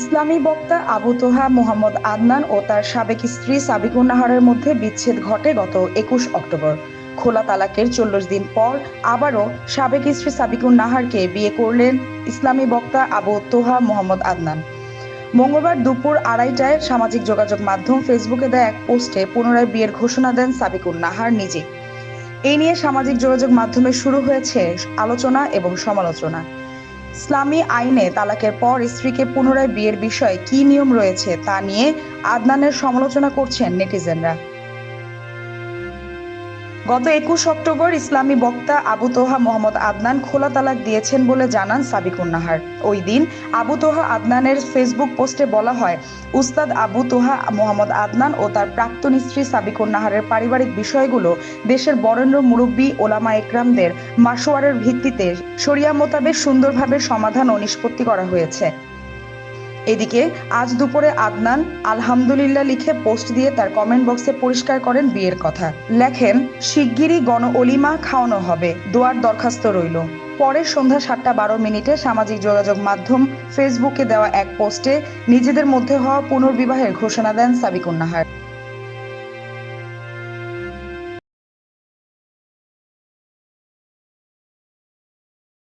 ইসলামী বক্তা আবু তোহা, মোহাম্মদ আদনান ও তার সাবেক স্ত্রী সাবিকুন নাহারের মধ্যে বিচ্ছেদ ঘটে গত একুশ অক্টোবর। খোলা তালাকের চল্লিশ দিন পর আবারও সাবেক স্ত্রী সাবিকুন নাহারকে বিয়ে করলেন ইসলামী বক্তা আবু তোহা, মোহাম্মদ আদনান। মঙ্গলবার দুপুর আড়াইটায় সামাজিক যোগাযোগ মাধ্যম ফেসবুকে দেয় এক পোস্টে পুনরায় বিয়ের ঘোষণা দেন সাবিকুন নাহার নিজে। এই নিয়ে সামাজিক যোগাযোগ মাধ্যমে শুরু হয়েছে আলোচনা এবং সমালোচনা। ইসলামী আইনে তালাকের পর স্ত্রীকে পুনরায় বিয়ের বিষয়ে কি নিয়ম রয়েছে তা নিয়ে আদনানের সমালোচনা করছেন নেটিজেনরা। গত একুশ অক্টোবর ইসলামী বক্তা আবু তোহা মোহাম্মদ আদনান খোলা তালাক দিয়েছেন বলে জানান সাবিকুন নাহার ওই দিন আবু তোহা আদনানের ফেসবুক পোস্টে বলা হয়, উস্তাদ আবু তোহা মোহাম্মদ আদনান ও তার প্রাক্তন স্ত্রী সাবিকুন নাহারের পারিবারিক বিষয়গুলো দেশের বরেণ্য মুরব্বী ওলামা একরামদের মাসোয়ারের ভিত্তিতে শরিয়া মোতাবেক সুন্দরভাবে সমাধান ও নিষ্পত্তি করা হয়েছে। এদিকে আজ দুপুরে আদনান আলহামদুলিল্লাহ লিখে পোস্ট দিয়ে তার কমেন্ট বক্সে পরিষ্কার করেন বিয়ের কথা। লেখেন, শিগগিরই গণ অলিমা খাওয়ানো হবে। দোয়ার দরখাস্ত রইল। পরে সন্ধ্যা সাতটা বারো মিনিটে সামাজিক যোগাযোগ মাধ্যম ফেসবুকে দেওয়া এক পোস্টে নিজেদের মধ্যে হওয়া পুনর্বিবাহের ঘোষণা দেন সাবিকুন নাহার